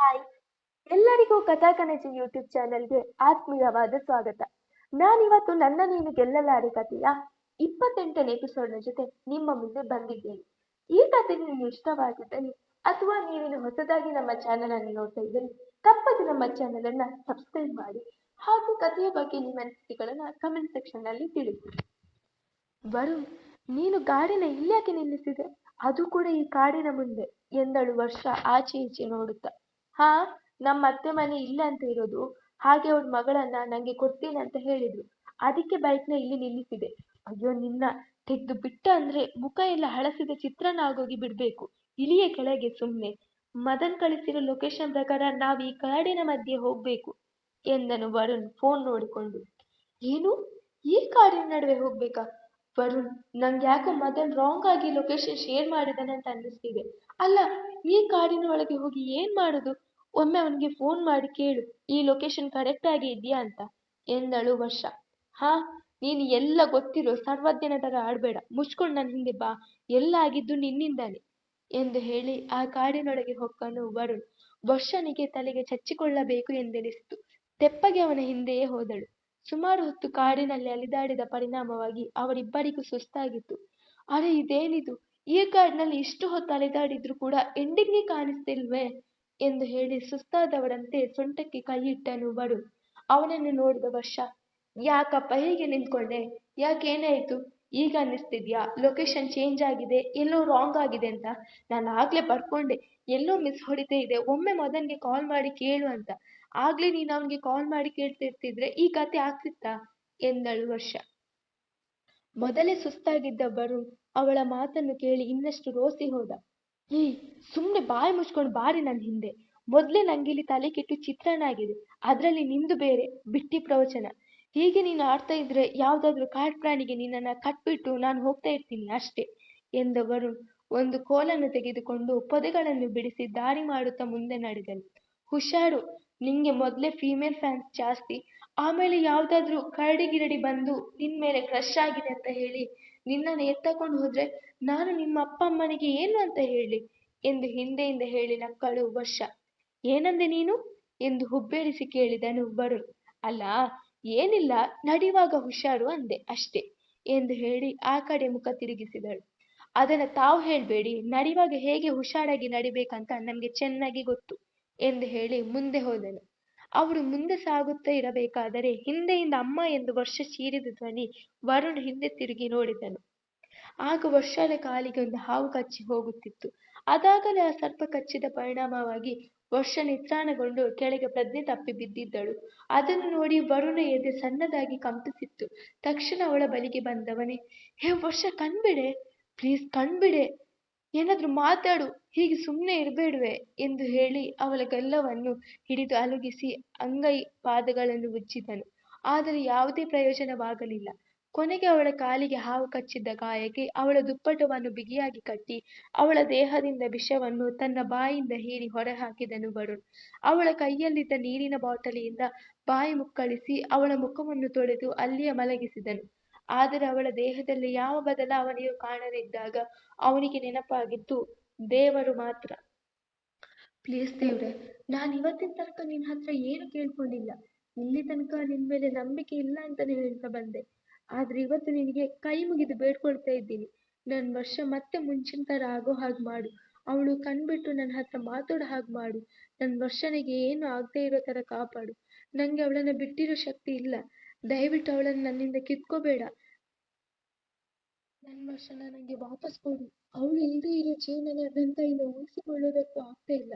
Hi ಎಲ್ಲರಿಗೂ ಕಥಾಕನಜಿ YouTube ಚಾನೆಲ್ಗೆ ಆತ್ಮೀಯವಾದ ಸ್ವಾಗತ. ನಾನಿವತ್ತು ನನ್ನ ನೀನು ಗೆಲ್ಲಲಾರೆ ಕಥೆಯ ಇಪ್ಪತ್ತೆಂಟನೇ ಎಪಿಸೋಡ್ನ ಜೊತೆ ನಿಮ್ಮ ಮುಂದೆ ಬಂದಿದ್ದೇನೆ. ಈ ಕಥೆ ನಿಮಗೆ ಇಷ್ಟವಾಗಿದ್ದರೆ ಅಥವಾ ನೀವಿನ್ನು ಹೊಸದಾಗಿ ನಮ್ಮ ಚಾನೆಲ್ ಅನ್ನು ನೋಡ್ತಾ ಇದ್ದರೆ ತಪ್ಪದೆ ನಮ್ಮ ಚಾನೆಲ್ ಅನ್ನ ಸಬ್ಸ್ಕ್ರೈಬ್ ಮಾಡಿ ಹಾಗೂ ಕಥೆಯ ಬಗ್ಗೆ ನಿಮ್ಮ ಅನಿಸಿಕೆಗಳನ್ನ ಕಮೆಂಟ್ ಸೆಕ್ಷನ್ನಲ್ಲಿ ತಿಳಿಸಿ. ವರುಣ್, ನೀನು ಗಾಡಿನ ಇಲ್ಯಾಕೆ ನಿಲ್ಲಿಸಿದೆ? ಅದು ಕೂಡ ಈ ಕಾಡಿನ ಮುಂದೆ ಎಂದಳು ವರ್ಷ ಆಚೆ ಈಚೆ ನೋಡುತ್ತಾ. ಹಾ ನಮ್ಮ ಅತ್ತೆ ಮನೆ ಇಲ್ಲ ಅಂತ ಇರೋದು. ಹಾಗೆ ಅವ್ರ ಮಗಳನ್ನ ನಂಗೆ ಕೊಡ್ತೀನಿ ಅಂತ ಹೇಳಿದ್ರು. ಅದಕ್ಕೆ ಬೈಕ್ನ ಇಲ್ಲಿ ನಿಲ್ಲಿಸಿದೆ. ಅಯ್ಯೋ, ನಿನ್ನ ತೆಗ್ದು ಬಿಟ್ಟ ಅಂದ್ರೆ ಮುಖ ಎಲ್ಲ ಹಳಸಿದ ಚಿತ್ರನ ಆಗೋಗಿ ಬಿಡ್ಬೇಕು. ಇಳಿಯ ಕೆಳಗೆ ಸುಮ್ನೆ. ಮದನ್ ಕಳಿಸಿರೋ ಲೊಕೇಶನ್ ಪ್ರಕಾರ ನಾವ್ ಈ ಕಾಡಿನ ಮಧ್ಯೆ ಹೋಗ್ಬೇಕು ಎಂದನು ವರುಣ್ ಫೋನ್ ನೋಡಿಕೊಂಡು. ಏನು? ಈ ಕಾಡಿನ ನಡುವೆ ಹೋಗ್ಬೇಕಾ? ವರುಣ್, ನಂಗೆ ಯಾಕೋ ಮದನ್ ರಾಂಗ್ ಆಗಿ ಲೊಕೇಶನ್ ಶೇರ್ ಮಾಡಿದಾನೆ ಅಂತ ಅನ್ನಿಸ್ತಿದೆ. ಅಲ್ಲ, ಈ ಕಾಡಿನ ಒಳಗೆ ಹೋಗಿ ಏನ್ ಮಾಡೋದು? ಒಮ್ಮೆ ಅವನಿಗೆ ಫೋನ್ ಮಾಡಿ ಕೇಳು, ಈ ಲೊಕೇಶನ್ ಕರೆಕ್ಟ್ ಆಗಿ ಇದೆಯಾ ಅಂತ? ಎಂದಳು ವರ್ಷ. ಹಾ, ನೀನು ಎಲ್ಲ ಗೊತ್ತಿರೋ ಸರ್ವಜ್ಞನ ತರ ಆಡ್ಬೇಡ ಮುಚ್ಕೊಂಡು ನನ್ನ ಹಿಂದೆ ಬಾ, ಎಲ್ಲ ಆಗಿದ್ದು ನಿನ್ನಿಂದಾನೆ ಎಂದು ಹೇಳಿ ಆ ಕಾಡಿನೊಳಗೆ ಹೊಕ್ಕನು ವರುಣ್. ವರ್ಷನಿಗೆ ತಲೆಗೆ ಚಚ್ಚಿಕೊಳ್ಳಬೇಕು ಎಂದೆನಿಸಿತು. ತೆಪ್ಪಗೆ ಅವನ ಹಿಂದೆಯೇ ಹೋದಳು. ಸುಮಾರು ಹೊತ್ತು ಕಾಡಿನಲ್ಲಿ ಅಲಿದಾಡಿದ ಪರಿಣಾಮವಾಗಿ ಅವರಿಬ್ಬರಿಗೂ ಸುಸ್ತಾಗಿತ್ತು. ಅರೆ, ಇದೇನಿದು? ಈ ಕಾಡಿನಲ್ಲಿ ಇಷ್ಟು ಹೊತ್ತು ಅಲೆದಾಡಿದ್ರು ಕೂಡ ಎಂಡಿಂಗೇ ಕಾಣಿಸ್ತಿಲ್ವೇ? ಎಂದು ಹೇಳಿ ಸುಸ್ತಾದವಳಂತೆ ಸೊಂಟಕ್ಕೆ ಕೈ ಇಟ್ಟನು ವರುಣ್. ಅವನನ್ನು ನೋಡಿದ ವರ್ಷ, ಯಾಕಪ್ಪ ಹೇಗೆ ನಿಂತ್ಕೊಂಡೆ? ಯಾಕೇನಾಯ್ತು ಈಗ ಅನ್ನಿಸ್ತಿದ್ಯಾ? ಲೊಕೇಶನ್ ಚೇಂಜ್ ಆಗಿದೆ, ಎಲ್ಲೋ ರಾಂಗ್ ಆಗಿದೆ ಅಂತ? ನಾನು ಆಗ್ಲೇ ಬರ್ಕೊಂಡೆ. ಎಲ್ಲೋ ಮಿಸ್ ಹೊಡಿತೇ ಇದೆ. ಒಮ್ಮೆ ಮದನ್ಗೆ ಕಾಲ್ ಮಾಡಿ ಕೇಳು ಅಂತ. ಆಗ್ಲೇ ನೀನು ಅವನಿಗೆ ಕಾಲ್ ಮಾಡಿ ಕೇಳ್ತಿರ್ತಿದ್ರೆ ಈ ಕತೆ ಆಗ್ತಿತ್ತಾ? ಎಂದಳು ವರ್ಷ. ಮೊದಲೇ ಸುಸ್ತಾಗಿದ್ದ ವರುಣ್ ಅವಳ ಮಾತನ್ನು ಕೇಳಿ ಇನ್ನಷ್ಟು ರೋಸಿ ಹೋದ. ಏ ಸುಮ್ಮನೆ ಬಾಯಿ ಮುಚ್ಕೊಂಡು ಬಾರಿ ನನ್ನ ಹಿಂದೆ. ಮೊದ್ಲೇ ಇಲ್ಲಿ ತಲೆ ಕೆಟ್ಟು ಚಿತ್ರಣ ಆಗಿದೆ. ಅದರಲ್ಲಿ ನಿಂದು ಬೇರೆ, ಬಿಟ್ಟಿ ಪ್ರವಚನ. ಹೀಗೆ ನೀನು ಆಡ್ತಾ ಇದ್ರೆ ಯಾವ್ದಾದ್ರು ಕಾಡು ಪ್ರಾಣಿಗೆ ನಿನ್ನನ್ನ ಕಟ್ಬಿಟ್ಟು ನಾನು ಹೋಗ್ತಾ ಇರ್ತೀನಿ ಅಷ್ಟೇ ಎಂದ ವರುಣ್ ಒಂದು ಕೋಲನ್ನು ತೆಗೆದುಕೊಂಡು ಪೊದೆಗಳನ್ನು ಬಿಡಿಸಿ ದಾರಿ ಮಾಡುತ್ತಾ ಮುಂದೆ ನಡೆದನು. ಹುಷಾರು, ನಿಂಗೆ ಮೊದಲೇ ಫೀಮೇಲ್ ಫ್ಯಾನ್ಸ್ ಜಾಸ್ತಿ. ಆಮೇಲೆ ಯಾವ್ದಾದ್ರು ಕರಡಿ ಗಿರಡಿ ಬಂದು ನಿನ್ ಮೇಲೆ ಕ್ರಶ್ ಆಗಿದೆ ಅಂತ ಹೇಳಿ ನಿನ್ನನ್ನು ಎತ್ತಕೊಂಡು ಹೋದ್ರೆ ನಾನು ನಿಮ್ಮ ಅಪ್ಪ ಅಮ್ಮನಿಗೆ ಏನು ಅಂತ ಹೇಳಿ? ಎಂದು ಹಿಂದೆಯಿಂದ ಹೇಳಿ ನಕ್ಕಳು ವರ್ಷ. ಏನಂದೆ ನೀನು? ಎಂದು ಹುಬ್ಬೇರಿಸಿ ಕೇಳಿದನು ವರುಣ್. ಅಲ್ಲ, ಏನಿಲ್ಲ, ನಡಿವಾಗ ಹುಷಾರು ಅಂದೆ ಅಷ್ಟೇ ಎಂದು ಹೇಳಿ ಆ ಕಡೆ ಮುಖ ತಿರುಗಿಸಿದಳು. ಅದನ್ನ ತಾವು ಹೇಳ್ಬೇಡಿ, ನಡಿವಾಗ ಹೇಗೆ ಹುಷಾರಾಗಿ ನಡಿಬೇಕಂತ ನಮ್ಗೆ ಚೆನ್ನಾಗಿ ಗೊತ್ತು ಎಂದು ಹೇಳಿ ಮುಂದೆ ಹೋದನು. ಅವರು ಮುಂದೆ ಸಾಗುತ್ತಾ ಇರಬೇಕಾದರೆ ಹಿಂದೆಯಿಂದ ಅಮ್ಮ ಎಂದು ವರ್ಷ ಚೀರಿದ ಧ್ವನಿ ವರುಣ್ ಹಿಂದೆ ತಿರುಗಿ ನೋಡಿದನು. ಆಗ ವರ್ಷದ ಕಾಲಿಗೆ ಒಂದು ಹಾವು ಕಚ್ಚಿ ಹೋಗುತ್ತಿತ್ತು. ಅದಾಗಲೇ ಆ ಸರ್ಪ ಕಚ್ಚಿದ ಪರಿಣಾಮವಾಗಿ ವರ್ಷ ನಿತ್ರಾಣಗೊಂಡು ಕೆಳಗೆ ಪ್ರಜ್ಞೆ ತಪ್ಪಿ ಬಿದ್ದಿದ್ದಳು. ಅದನ್ನು ನೋಡಿ ವರುಣ ಎದೆ ಸಣ್ಣದಾಗಿ ಕಂಪಿಸಿತ್ತು. ತಕ್ಷಣ ಅವಳ ಬಳಿಗೆ ಬಂದವನೇ, ಹೇ ವರ್ಷ, ಕಣ್ಬಿಡೆ, ಪ್ಲೀಸ್ ಕಣ್ಬಿಡೆ, ಏನಾದ್ರೂ ಮಾತಾಡು, ಹೀಗೆ ಸುಮ್ಮನೆ ಇರಬೇಡ್ವೆ, ಎಂದು ಹೇಳಿ ಅವಳ ಗಲ್ಲವನ್ನು ಹಿಡಿದು ಅಲುಗಿಸಿ ಅಂಗೈ ಪಾದಗಳನ್ನು ಉಜ್ಜಿದನು ಆದರೆ ಯಾವುದೇ ಪ್ರಯೋಜನವಾಗಲಿಲ್ಲ. ಕೊನೆಗೆ ಅವಳ ಕಾಲಿಗೆ ಹಾವು ಕಚ್ಚಿದ್ದ ಗಾಯಕ್ಕೆ ಅವಳ ದುಪ್ಪಟವನ್ನು ಬಿಗಿಯಾಗಿ ಕಟ್ಟಿ ಅವಳ ದೇಹದಿಂದ ವಿಷವನ್ನು ತನ್ನ ಬಾಯಿಂದ ಹೀರಿ ಹೊರಹಾಕಿದನು ವರುಣ್. ಅವಳ ಕೈಯಲ್ಲಿದ್ದ ನೀರಿನ ಬಾಟಲಿಯಿಂದ ಬಾಯಿ ಮುಕ್ಕಳಿಸಿ ಅವಳ ಮುಖವನ್ನು ತೊಳೆದು ಅಲ್ಲಿಯೇ ಮಲಗಿಸಿದನು. ಆದರೆ ಅವಳ ದೇಹದಲ್ಲಿ ಯಾವ ಬದಲಾವಣೆಯೂ ಕಾಣದಿದ್ದಾಗ ಅವನಿಗೆ ನೆನಪಾಗಿದ್ದು, ದೇವರು ಮಾತ್ರ. ಪ್ಲೀಸ್ ದೇವ್ರೆ, ನಾನು ಇವತ್ತಿನ ತನಕ ನಿನ್ನ ಹತ್ರ ಏನು ಕೇಳ್ಕೊಂಡಿಲ್ಲ. ಇಲ್ಲಿ ತನಕ ನಿನ್ ಮೇಲೆ ನಂಬಿಕೆ ಇಲ್ಲ ಅಂತಾನೆ ಹೇಳ್ತಾ ಬಂದೆ. ಆದ್ರೆ ಇವತ್ತು ನಿನಗೆ ಕೈ ಮುಗಿದು ಬೇಡ್ಕೊಳ್ತಾ ಇದ್ದೀನಿ. ನನ್ನ ವರ್ಷ ಮತ್ತೆ ಮುಂಚಿನ ಥರ ಆಗೋ ಹಾಗೆ ಮಾಡು. ಅವಳು ಕಣ್ಬಿಟ್ಟು ನನ್ನ ಹತ್ರ ಮಾತಾಡೋ ಹಾಗೆ ಮಾಡು. ನನ್ನ ವರ್ಷನಿಗೆ ಏನು ಆಗದೆ ಇರೋ ಥರ ಕಾಪಾಡು. ನನಗೆ ಅವಳನ್ನ ಬಿಟ್ಟಿರೋ ಶಕ್ತಿ ಇಲ್ಲ. ದಯವಿಟ್ಟು ಅವಳನ್ನು ನನ್ನಿಂದ ಕಿತ್ಕೋಬೇಡ. ನನ್ನ ವರ್ಷನ ನನಗೆ ವಾಪಸ್ ಕೊಡು. ಅವಳು ಇಲ್ಲದೆ ಇರೋ ಜೀವನ ನನ್ನ ಕೈಯಿಂದ ಉಳಿಸಿಕೊಳ್ಳೋದಕ್ಕೂ ಆಗ್ತಾ ಇಲ್ಲ.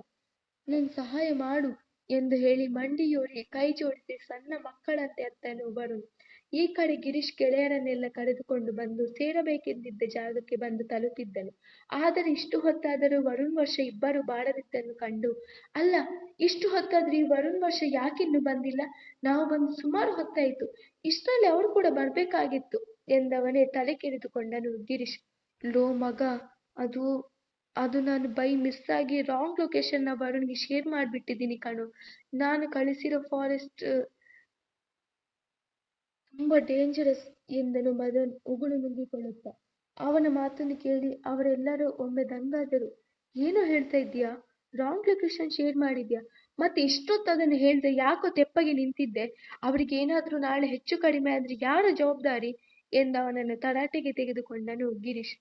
ನನ್ನ ಸಹಾಯ ಮಾಡು ಎಂದು ಹೇಳಿ ಮಂಡಿಯೂರಿ ಕೈ ಜೋಡಿಸಿ ಸಣ್ಣ ಮಕ್ಕಳಂತೆ ಅತ್ತನು ವರುಣ್ ಈ ಕಡೆ ಗಿರೀಶ್ ಗೆಳೆಯರನ್ನೆಲ್ಲ ಕರೆದುಕೊಂಡು ಬಂದು ಸೇರಬೇಕೆಂದಿದ್ದ ಜಾಗಕ್ಕೆ ಬಂದು ತಲುಪಿದ್ದನು. ಆದರೆ ಇಷ್ಟು ಹೊತ್ತಾದರೂ ವರುಣ್ ವರ್ಷ ಇಬ್ಬರು ಬಾರದಿದ್ದನ್ನು ಕಂಡು, ಅಲ್ಲ, ಇಷ್ಟು ಹೊತ್ತಾದ್ರೂ ಈ ವರುಣ್ ವರ್ಷ ಯಾಕಿನ್ನು ಬಂದಿಲ್ಲ? ನಾವು ಬಂದು ಸುಮಾರು ಹೊತ್ತಾಯಿತು. ಇಷ್ಟರಲ್ಲಿ ಅವರು ಕೂಡ ಬರ್ಬೇಕಾಗಿತ್ತು, ಎಂದವನೇ ತಲೆ ಕೆರೆದುಕೊಂಡನು ಗಿರೀಶ್. ಲೋ ಮಗ, ಅದು ಅದು ನಾನು ಬೈ ಮಿಸ್ ಆಗಿ ರಾಂಗ್ ಲೊಕೇಶನ್ನ ವರುಣ್ಗೆ ಶೇರ್ ಮಾಡಿಬಿಟ್ಟಿದ್ದೀನಿ ಕಣು. ನಾನು ಕಳಿಸಿರೋ ಫಾರೆಸ್ಟ್ ತುಂಬಾ ಡೇಂಜರಸ್ ಎಂದನು ಮದನ್ ಉಗುಳು ನುಂಗಿಕೊಳ್ಳುತ್ತಾ. ಅವನ ಮಾತನ್ನು ಕೇಳಿ ಅವರೆಲ್ಲರೂ ಒಮ್ಮೆ ದಂಗಾದರು. ಏನು ಹೇಳ್ತಾ ಇದ್ದೀಯಾ? ರಾಂಗ್ ಲೊಕೇಶನ್ ಶೇರ್ ಮಾಡಿದ್ಯಾ? ಮತ್ತೆ ಇಷ್ಟೊತ್ತು ಅದನ್ನು ಹೇಳ್ದೆ ಯಾಕೋ ತೆಪ್ಪಗೆ ನಿಂತಿದ್ದೆ? ಅವರಿಗೆ ಏನಾದರೂ ನಾಳೆ ಹೆಚ್ಚು ಕಡಿಮೆ ಆದ್ರೆ ಯಾರ ಜವಾಬ್ದಾರಿ? ಎಂದು ಅವನನ್ನು ತರಾಟೆಗೆ ತೆಗೆದುಕೊಂಡನು ಗಿರೀಶ್.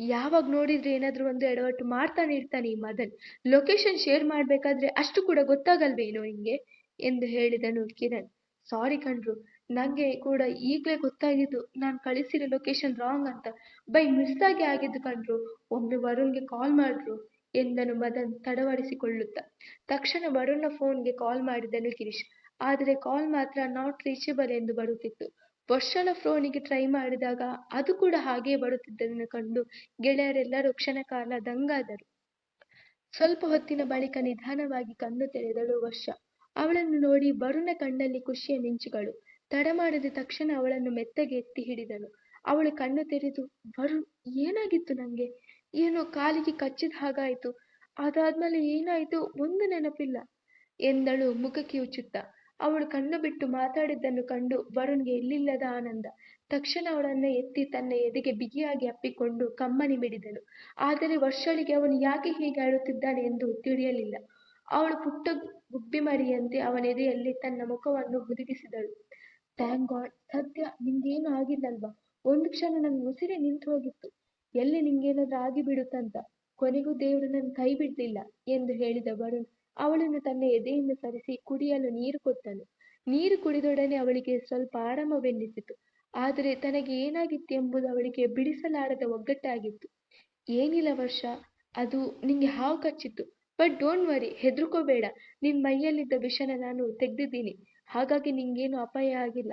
ಯಾವಾಗ ನೋಡಿದ್ರೆ ಏನಾದ್ರೂ ಒಂದು ಎಡವಟ್ಟು ಮಾಡ್ತಾನೆ ಇರ್ತಾನೆ ಈ ಮದನ್. ಲೊಕೇಶನ್ ಶೇರ್ ಮಾಡ್ಬೇಕಾದ್ರೆ ಅಷ್ಟು ಕೂಡ ಗೊತ್ತಾಗಲ್ವೇನೋ ಹಿಂಗೆ? ಎಂದು ಹೇಳಿದನು ಕಿರಣ್. ಸಾರಿ ಕಣ್ರು. ನಂಗೆ ಕೂಡ ಈಗಲೇ ಗೊತ್ತಾಗಿದ್ದು ನಾನು ಕಳಿಸಿರೋ ಲೊಕೇಶನ್ ರಾಂಗ್ ಅಂತ. ಬೈ ಮಿಸ್ ಆಗಿ ಆಗಿದ್ದು ಕಂಡ್ರು, ಒಮ್ಮೆ ವರುಣ್ಗೆ ಕಾಲ್ ಮಾಡ್ರು ಎಂದನು ಮದನ್ ತಡವಡಿಸಿಕೊಳ್ಳುತ್ತಾ. ತಕ್ಷಣ ವರುಣ್ನ ಫೋನ್ಗೆ ಕಾಲ್ ಮಾಡಿದನು ಗಿರೀಶ್. ಆದರೆ ಕಾಲ್ ಮಾತ್ರ ನಾಟ್ ರೀಚೇಬಲ್ ಎಂದು ಬರುತ್ತಿತ್ತು. ವರ್ಷಳ ಫೋನಿಗೆ ಟ್ರೈ ಮಾಡಿದಾಗ ಅದು ಕೂಡ ಹಾಗೆಯೇ ಬರುತ್ತಿದ್ದನ್ನು ಕಂಡು ಗೆಳೆಯರೆಲ್ಲರೂ ಕ್ಷಣಕಾಲ ದಂಗಾದರು. ಸ್ವಲ್ಪ ಹೊತ್ತಿನ ಬಳಿಕ ನಿಧಾನವಾಗಿ ಕಣ್ಣು ತೆರೆದಳು ವರ್ಷ. ಅವಳನ್ನು ನೋಡಿ ವರುಣ ಕಣ್ಣಲ್ಲಿ ಖುಷಿಯ ಮಿಂಚುಗಳು. ತಡ ಮಾಡದೆ ತಕ್ಷಣ ಅವಳನ್ನು ಮೆತ್ತಗೆ ಎತ್ತಿ ಹಿಡಿದನು. ಅವಳು ಕಣ್ಣು ತೆರೆದು, ವರುಣ್, ಏನಾಗಿತ್ತು ನಂಗೆ? ಏನೋ ಕಾಲಿಗೆ ಕಚ್ಚಿದ ಹಾಗಾಯ್ತು. ಅದಾದ್ಮೇಲೆ ಏನಾಯ್ತು? ಒಂದು ನೆನಪಿಲ್ಲ. ಎಂದಳು ಮುಖ ಕಿವುಚುತ್ತ ಅವಳು ಕಣ್ಣು ಬಿಟ್ಟು ಮಾತಾಡಿದ್ದನ್ನು ಕಂಡು ವರುಣ್ಗೆ ಎಲ್ಲಿಲ್ಲದ ಆನಂದ. ತಕ್ಷಣ ಅವಳನ್ನ ಎತ್ತಿ ತನ್ನ ಎದೆಗೆ ಬಿಗಿಯಾಗಿ ಅಪ್ಪಿಕೊಂಡು ಕಮ್ಮನಿ ಬಿಡಿದನು ಆದರೆ ವರ್ಷಳಿಗೆ ಅವನು ಯಾಕೆ ಹೀಗೆ ಆಡುತ್ತಿದ್ದಾನೆ ಎಂದು ತಿಳಿಯಲಿಲ್ಲ. ಅವಳು ಪುಟ್ಟ ಗುಬ್ಬಿಮರಿಯಂತೆ ಅವನ ಎದೆಯಲ್ಲಿ ತನ್ನ ಮುಖವನ್ನು ಹುದುಗಿಸಿದಳು. ಥ್ಯಾಂಕ್ ಗಾಡ್ ಸದ್ಯ ನಿಂಗೇನು ಆಗಿಲ್ಲಲ್ವಾ? ಒಂದು ಕ್ಷಣ ನನ್ನ ಉಸಿರೇ ನಿಂತು ಹೋಗಿತ್ತು. ಎಲ್ಲಿ ನಿಂಗೇನಾದ್ರೂ ಆಗಿ ಬಿಡುತ್ತಂತ ಕೊನೆಗೂ ದೇವರು ನನ್ನ ಕೈ ಬಿಡಲಿಲ್ಲ ಎಂದು ಹೇಳಿದ ವರುಣ್ ಅವಳನ್ನು ತನ್ನ ಎದೆಯಿಂದ ಸರಿಸಿ ಕುಡಿಯಲು ನೀರು ಕೊಟ್ಟನು. ನೀರು ಕುಡಿದೊಡನೆ ಅವಳಿಗೆ ಸ್ವಲ್ಪ ಆರಾಮವೆನ್ನಿಸಿತು. ಆದರೆ ತನಗೆ ಏನಾಗಿತ್ತು ಎಂಬುದು ಅವಳಿಗೆ ಬಿಡಿಸಲಾರದ ಒಗ್ಗಟ್ಟಾಗಿತ್ತು. ಏನಿಲ್ಲ ವರ್ಷ, ಅದು ನಿಂಗೆ ಹಾವು ಕಚ್ಚಿತ್ತು. ಬಟ್ ಡೋಂಟ್ ವರಿ, ಹೆದರ್ಕೋಬೇಡ. ನಿನ್ ಮೈಯಲ್ಲಿದ್ದ ವಿಷನ ನಾನು ತೆಗ್ದಿದ್ದೀನಿ. ಹಾಗಾಗಿ ನಿಂಗೇನು ಅಪಾಯ ಆಗಿಲ್ಲ.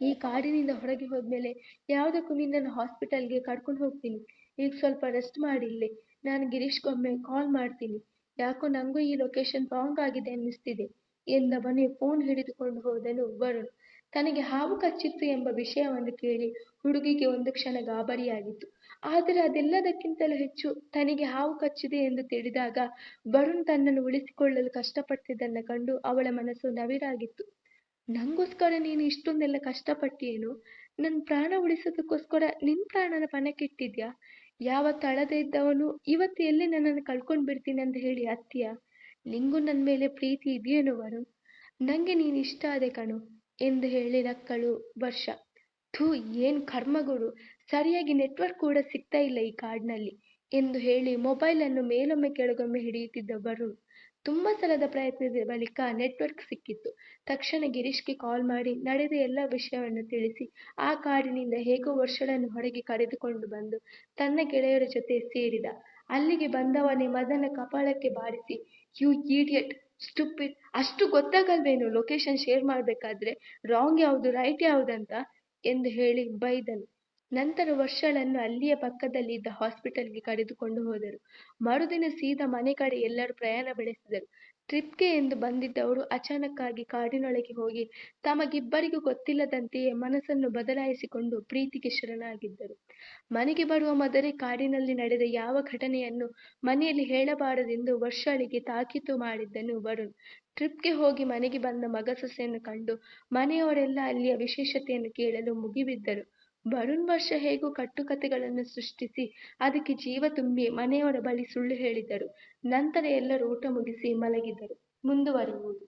ಈ ಕಾಡಿನಿಂದ ಹೊರಗೆ ಹೋದ್ಮೇಲೆ ಯಾವುದಕ್ಕೂ ನಿನ್ನನ್ನು ಹಾಸ್ಪಿಟಲ್ಗೆ ಕರ್ಕೊಂಡು ಹೋಗ್ತೀನಿ. ಈಗ ಸ್ವಲ್ಪ ರೆಸ್ಟ್ ಮಾಡಿ ಇಲ್ಲಿ ನಾನು ಗಿರೀಶ್ಗೊಮ್ಮೆ ಕಾಲ್ ಮಾಡ್ತೀನಿ. ಯಾಕೋ ನಂಗೂ ಈ ಲೊಕೇಶನ್ ರಾಂಗ್ ಆಗಿದೆ ಅನ್ನಿಸ್ತಿದೆ. ಎಂದವನೇ ಫೋನ್ ಹಿಡಿದುಕೊಂಡು ಹೋದನು ವರುಣ್. ತನಗೆ ಹಾವು ಕಚ್ಚಿತ್ತು ಎಂಬ ವಿಷಯವನ್ನು ಕೇಳಿ ಹುಡುಗಿಗೆ ಒಂದು ಕ್ಷಣ ಗಾಬರಿಯಾಗಿತ್ತು. ಆದರೆ ಅದೆಲ್ಲದಕ್ಕಿಂತಲೂ ಹೆಚ್ಚು ತನಗೆ ಹಾವು ಕಚ್ಚಿದೆ ಎಂದು ತಿಳಿದಾಗ ವರುಣ್ ತನ್ನನ್ನು ಉಳಿಸಿಕೊಳ್ಳಲು ಕಷ್ಟಪಟ್ಟಿದ್ದನ್ನು ಕಂಡು ಅವಳ ಮನಸ್ಸು ನವಿರಾಗಿತ್ತು. ನಂಗೋಸ್ಕರ ನೀನು ಇಷ್ಟೊಂದೆಲ್ಲ ಕಷ್ಟಪಟ್ಟಿಯೇನು? ನನ್ನ ಪ್ರಾಣ ಉಳಿಸೋದಕ್ಕೋಸ್ಕರ ನಿನ್ ಪ್ರಾಣನ ಪಣಕ್ಕಿಟ್ಟಿದ್ಯಾ? ಯಾವ ತಳದೇ ಇದ್ದವನು ಇವತ್ತು ಎಲ್ಲಿ ನನ್ನನ್ನು ಕಳ್ಕೊಂಡು ಬಿಡ್ತೀನಿ ಅಂತ ಹೇಳಿ ಅತ್ತಿಯ? ನಿಂಗೂ ನನ್ನ ಮೇಲೆ ಪ್ರೀತಿ ಇದೆಯೇನೋ ವರುಣ್? ನಂಗೆ ನೀನು ಇಷ್ಟ ಆದೆ ಕಣು. ಎಂದು ಹೇಳಿ ನಕ್ಕಳು ವರ್ಷ. ಥೂ, ಏನು ಕರ್ಮಗುರು! ಸರಿಯಾಗಿ ನೆಟ್ವರ್ಕ್ ಕೂಡ ಸಿಗ್ತಾ ಇಲ್ಲ ಈ ಕಾರ್ಡ್ನಲ್ಲಿ ಎಂದು ಹೇಳಿ ಮೊಬೈಲನ್ನು ಮೇಲೊಮ್ಮೆ ಕೆಳಗೊಮ್ಮೆ ಹಿಡಿಯುತ್ತಿದ್ದ ವರುಣ್. ತುಂಬ ಸಲದ ಪ್ರಯತ್ನದ ಬಳಿಕ ನೆಟ್ವರ್ಕ್ ಸಿಕ್ಕಿತ್ತು. ತಕ್ಷಣ ಗಿರೀಶ್ಗೆ ಕಾಲ್ ಮಾಡಿ, ನಡೆದ ಎಲ್ಲ ವಿಷಯವನ್ನು ತಿಳಿಸಿ, ಆ ಕಾಡಿನಿಂದ ಹೇಗೋ ವರ್ಷಗಳನ್ನು ಹೊರಗೆ ಕರೆದುಕೊಂಡು ಬಂದು ತನ್ನ ಗೆಳೆಯರ ಜೊತೆ ಸೇರಿದ. ಅಲ್ಲಿಗೆ ಬಂದವನೇ ಮದನ ಕಪಾಳಕ್ಕೆ ಬಾರಿಸಿ ಯು ಈಡಿಯಟ್ ಸ್ಟುಪಿಡ್ ಅಷ್ಟು ಗೊತ್ತಾಗಲ್ವೇನು ಲೊಕೇಶನ್ ಶೇರ್ ಮಾಡಬೇಕಾದ್ರೆ ರಾಂಗ್ ಯಾವುದು ರೈಟ್ ಯಾವುದಂತ ಎಂದು ಹೇಳಿ ಬೈದನು. ನಂತರ ವರ್ಷಗಳನ್ನು ಅಲ್ಲಿಯ ಪಕ್ಕದಲ್ಲಿ ಪಕ್ಕದಲ್ಲಿದ್ದ ಹಾಸ್ಪಿಟಲ್ಗೆ ಕರೆದುಕೊಂಡು ಹೋದರು. ಮರುದಿನ ಸೀದಾ ಮನೆ ಕಡೆ ಎಲ್ಲರೂ ಪ್ರಯಾಣ ಬೆಳೆಸಿದರು. ಟ್ರಿಪ್ಗೆ ಎಂದು ಬಂದಿದ್ದವರು ಅಚಾನಕ್ಕಾಗಿ ಕಾಡಿನೊಳಗೆ ಹೋಗಿ ತಮಗಿಬ್ಬರಿಗೂ ಗೊತ್ತಿಲ್ಲದಂತೆಯೇ ಮನಸ್ಸನ್ನು ಬದಲಾಯಿಸಿಕೊಂಡು ಪ್ರೀತಿಗೆ ಶರಣಾಗಿದ್ದರು. ಮನೆಗೆ ಬರುವ ಮೊದಲೇ ಕಾಡಿನಲ್ಲಿ ನಡೆದ ಯಾವ ಘಟನೆಯನ್ನು ಮನೆಯಲ್ಲಿ ಹೇಳಬಾರದೆಂದು ವರ್ಷಾಳಿಗೆ ತಾಕೀತು ಮಾಡಿದ್ದನು ವರುಣ್. ಟ್ರಿಪ್ಗೆ ಹೋಗಿ ಮನೆಗೆ ಬಂದ ಮಗ ಸೊಸೆಯನ್ನು ಕಂಡು ಮನೆಯವರೆಲ್ಲ ಅಲ್ಲಿಯ ವಿಶೇಷತೆಯನ್ನು ಕೇಳಲು ಮುಗಿಬಿದ್ದರು. ವರುಣ್ ವರ್ಷ ಹೇಗೋ ಕಟ್ಟುಕತೆಗಳನ್ನು ಸೃಷ್ಟಿಸಿ ಅದಕ್ಕೆ ಜೀವ ತುಂಬಿ ಮನೆಯವರ ಬಳಿ ಸುಳ್ಳು ಹೇಳಿದರು. ನಂತರ ಎಲ್ಲರೂ ಊಟ ಮುಗಿಸಿ ಮಲಗಿದರು. ಮುಂದುವರಿಯುವುದು.